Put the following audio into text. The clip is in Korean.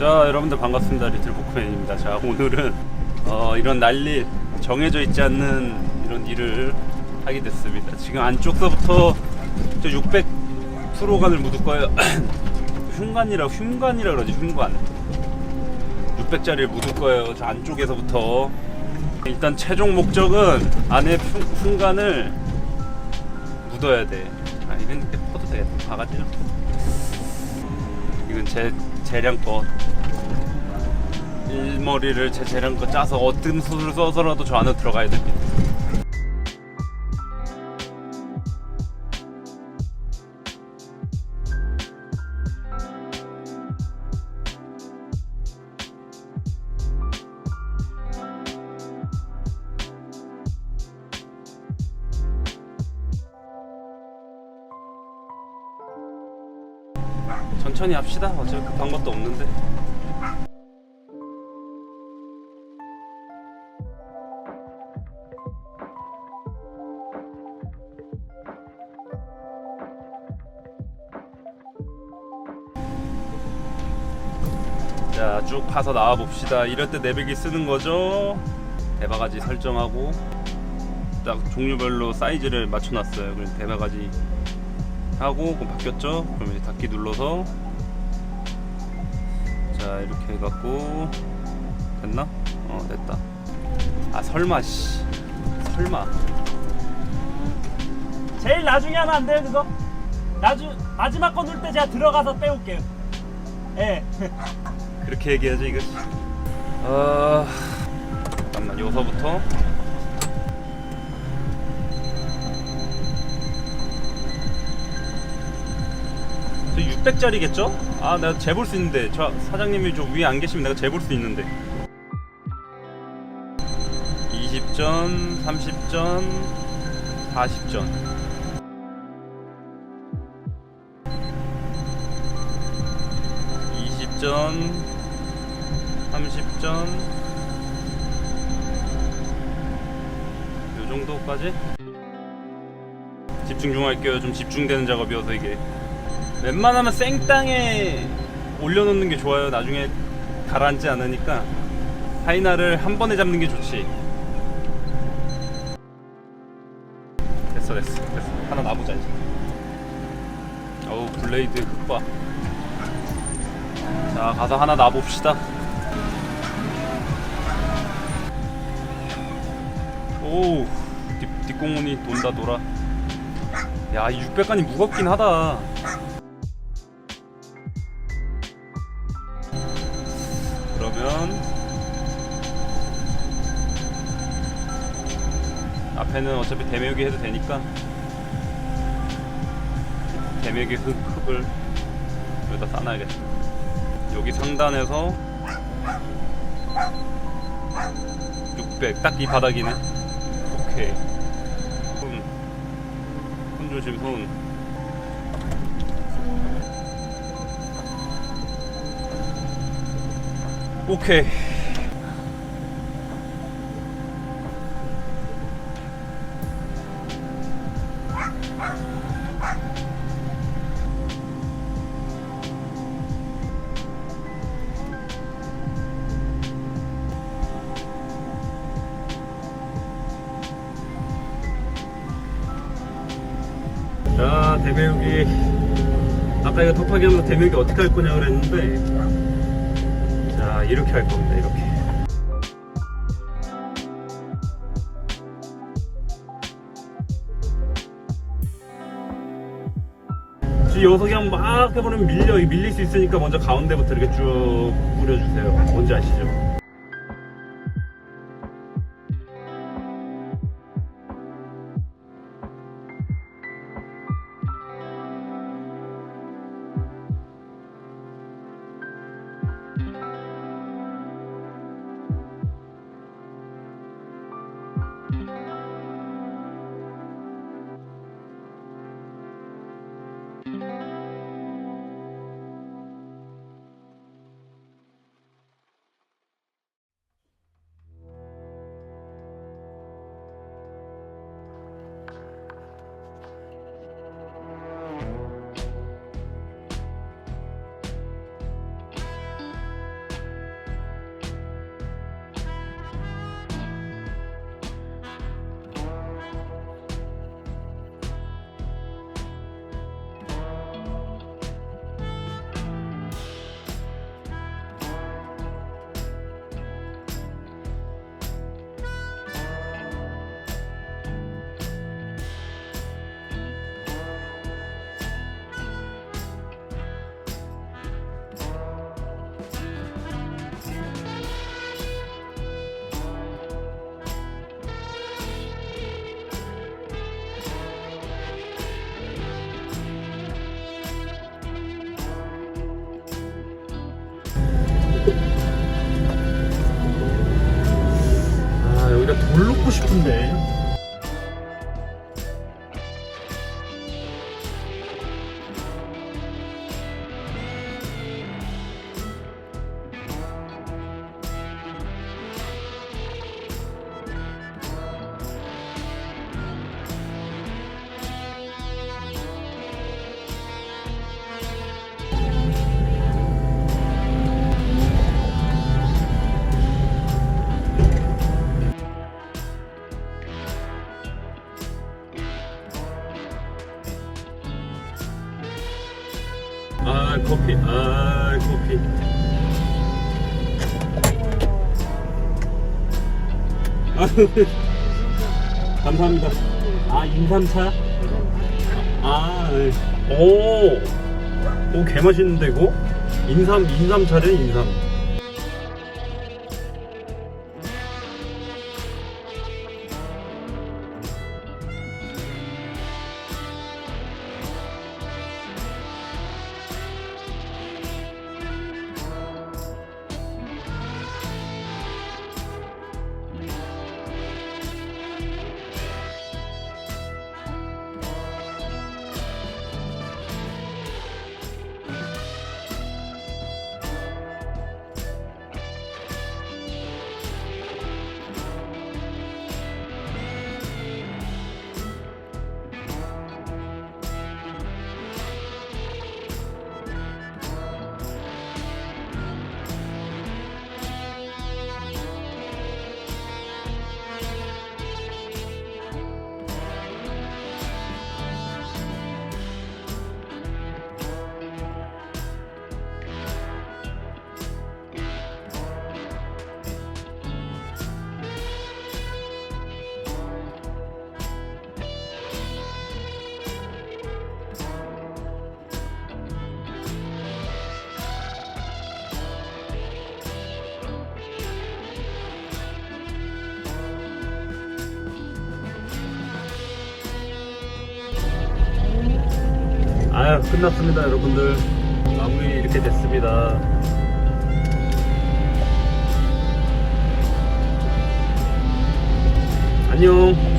자 여러분들 반갑습니다. 리틀 보크맨입니다. 자 오늘은 어, 이런 난리 정해져 있지 않는 이런 일을 하게 됐습니다. 지금 안쪽서부터 저 600프로간을 묻을 거예요 흉관이라 흉관이라 그러지 흉관 600짜리를 묻을 거예요. 저 안쪽에서부터. 일단 최종 목적은 안에 흉, 흉관을 묻어야 돼. 아, 이건 퍼도 되겠다. 바가지로 이건 제 재량껏 일머리를 제 재량껏 짜서 어떤 수를 써서라도 저 안에 들어가야 됩니다. 천천히 합시다. 어차피 급한 것도 없는데. 자, 쭉 파서 나와 봅시다. 이럴 때 내비기 쓰는 거죠. 대바가지 설정하고 딱 종류별로 사이즈를 맞춰 놨어요. 그럼 대바가지 하고 그럼 바뀌었죠? 그럼 이제 닫기 눌러서 자 이렇게 해갖고 됐나? 어 됐다. 아 설마 씨 설마 제일 나중에 하면 안 돼요 그거? 나중 마지막 거 누를 때 제가 들어가서 빼올게요. 예. 그렇게 얘기하지 이거. 아 잠깐만 요서부터 저 600짜리겠죠? 아 내가 재볼 수 있는데. 저 사장님이 저 위에 안 계시면 내가 재볼 수 있는데. 20전, 30전, 40전. 이십 전 30전. 요 정도까지? 집중 좀 할게요. 좀 집중되는 작업이어서 이게 웬만하면 생땅에 올려놓는 게 좋아요. 나중에 가라앉지 않으니까 하이나를 한 번에 잡는 게 좋지. 됐어 됐어 됐어. 하나 놔보자 이제. 어우 블레이드 흑바. 자 가서 하나 놔봅시다. 오우 뒷, 뒷공문이 돈다 돌아. 야 이 600간이 무겁긴 하다 앞에는 어차피 대매우기 해도 되니까. 대매우기 흙, 흙을 여기다 싸놔야겠다. 여기 상단에서 600 딱 이 바닥이네. 오케이. 손, 손 조심 손. 오케이 자 대매우기. 아까 이거 톱하기 하면서 대매우기 어떻게 할 거냐 그랬는데. 자 이렇게 할 겁니다 이렇게. 지금 여기서 그냥 막 해버리면 밀려 밀릴 수 있으니까 먼저 가운데부터 이렇게 쭉 뿌려주세요. 뭔지 아시죠? 돌 놓고 싶은데? 아 커피. 아 커피. 아, 감사합니다. 아 인삼차? 아, 아오오 개맛있는데 이거? 인삼 인삼차래 인삼 끝났습니다 여러분들. 마무리 이렇게 됐습니다. 안녕